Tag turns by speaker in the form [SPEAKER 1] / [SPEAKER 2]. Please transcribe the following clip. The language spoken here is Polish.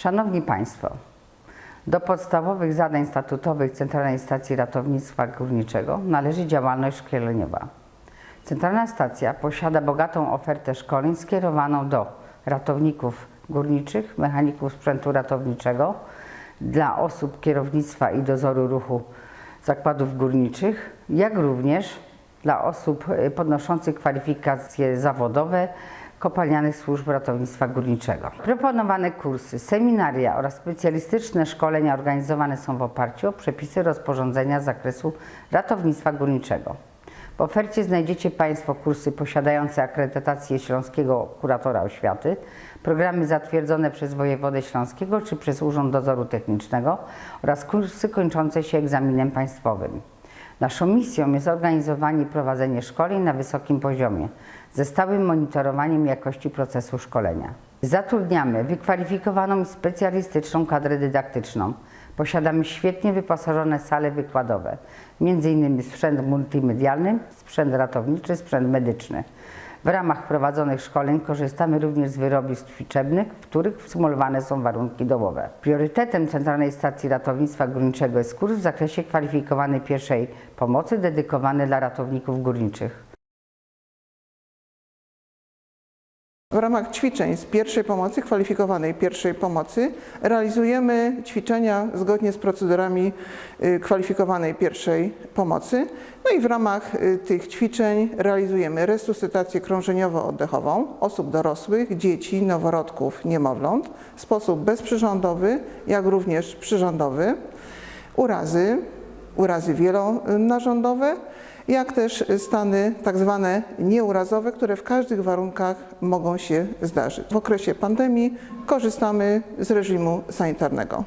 [SPEAKER 1] Szanowni Państwo, do podstawowych zadań statutowych Centralnej Stacji Ratownictwa Górniczego należy działalność szkoleniowa. Centralna Stacja posiada bogatą ofertę szkoleń skierowaną do ratowników górniczych, mechaników sprzętu ratowniczego, dla osób kierownictwa i dozoru ruchu zakładów górniczych, jak również dla osób y, podnoszących kwalifikacje zawodowe kopalnianych służb ratownictwa górniczego. Proponowane kursy, seminaria oraz specjalistyczne szkolenia organizowane są w oparciu o przepisy rozporządzenia z zakresu ratownictwa górniczego. W ofercie znajdziecie Państwo kursy posiadające akredytację Śląskiego Kuratora Oświaty, programy zatwierdzone przez wojewodę śląskiego czy przez Urząd Dozoru Technicznego oraz kursy kończące się egzaminem państwowym. Naszą misją jest organizowanie i prowadzenie szkoleń na wysokim poziomie, ze stałym monitorowaniem jakości procesu szkolenia. Zatrudniamy wykwalifikowaną i specjalistyczną kadrę dydaktyczną. Posiadamy świetnie wyposażone sale wykładowe, m.in. sprzęt multimedialny, sprzęt ratowniczy, sprzęt medyczny. W ramach prowadzonych szkoleń korzystamy również z wyrobistw liczebnych, w których symulowane są warunki domowe. Priorytetem Centralnej Stacji Ratownictwa Górniczego jest kurs w zakresie kwalifikowanej pierwszej pomocy dedykowany dla ratowników górniczych.
[SPEAKER 2] W ramach ćwiczeń z pierwszej pomocy, kwalifikowanej pierwszej pomocy, realizujemy ćwiczenia zgodnie z procedurami y, kwalifikowanej pierwszej pomocy. No i w ramach y, tych ćwiczeń realizujemy resuscytację krążeniowo-oddechową osób dorosłych, dzieci, noworodków, niemowląt w sposób bezprzyrządowy, jak również przyrządowy, urazy, urazy wielonarządowe, jak też stany tak zwane nieurazowe, które w każdych warunkach mogą się zdarzyć. W okresie pandemii korzystamy z reżimu sanitarnego.